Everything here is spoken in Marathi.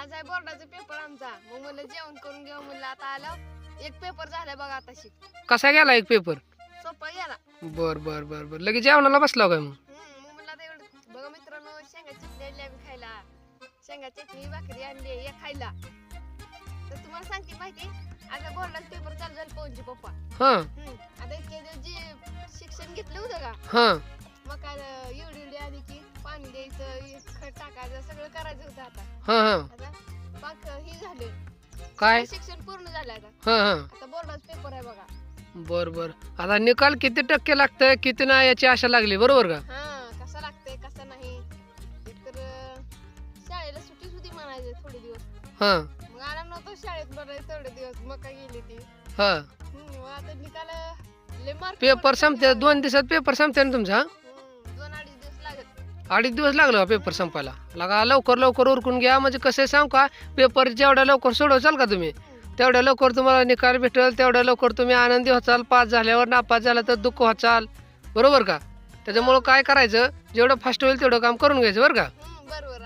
आज आहे बोर्डाचा पेपर आमचा. मग म्हणलं जेवण करून घेऊ म्हणलं. आता आलं एक पेपर झालाय बघा आताशी कसा गेला एक पेपर सोपा गेला. बर बर बर बर. लगेच जेवणाला बसला काय मग? हम्म, मग म्हणलं आता एवढं बघा मित्रांनो शेंगा चटणी आणली आम्ही खायला. शेंगा चटणी भाकरी आणली या खायला. तर तुम्हाला सांगते माहिती आता बोर्डाचा पेपर चालू झाला पवनचे पप्पा. हा. हम्म, आता इतके दिवस जे शिक्षण घेतलं होतं का? हा. पाणी द्यायचं खत टाकायचं सगळं करायचं होतं आता. हा हा. आता पाक ही झाले. काय? शिक्षण पूर्ण झालं आता. हा हा. आता बोर्डाचा पेपर आहे बघा. बर बर. आता निकाल किती टक्के लागतंय किती नाही याची आशा लागली बरोबर का? हा कसा लागतंय कसा नाही. एकतर अं, शाळेला सुट्टीच होती म्हणायचं थोडे दिवस. हा. मग आला नव्हतो शाळेत बरं थोडे दिवस मग काय गेली ती. हा. हम्म, मग आता निकाल लय पेपर संपते दोन दिवसात पेपर संपते ना तुमचा हा? अडीच दिवस लागलो पेपर संपायला. लगा लवकर लवकर उरकून घ्या. म्हणजे कसं सांग का? पेपर जेवढ्या लवकर सोडवचाल का तुम्ही? तेवढ्या लवकर तुम्हाला निकाल भेटेल तेवढ्या लवकर तुम्ही आनंदी व्हाल पास झाल्यावर नापास झाला तर दुःख होचाल. बरोबर का? त्याच्यामुळं काय करायचं? जेवढं फास्ट होईल तेवढं काम करून घ्यायचं बरं का? बरोबर.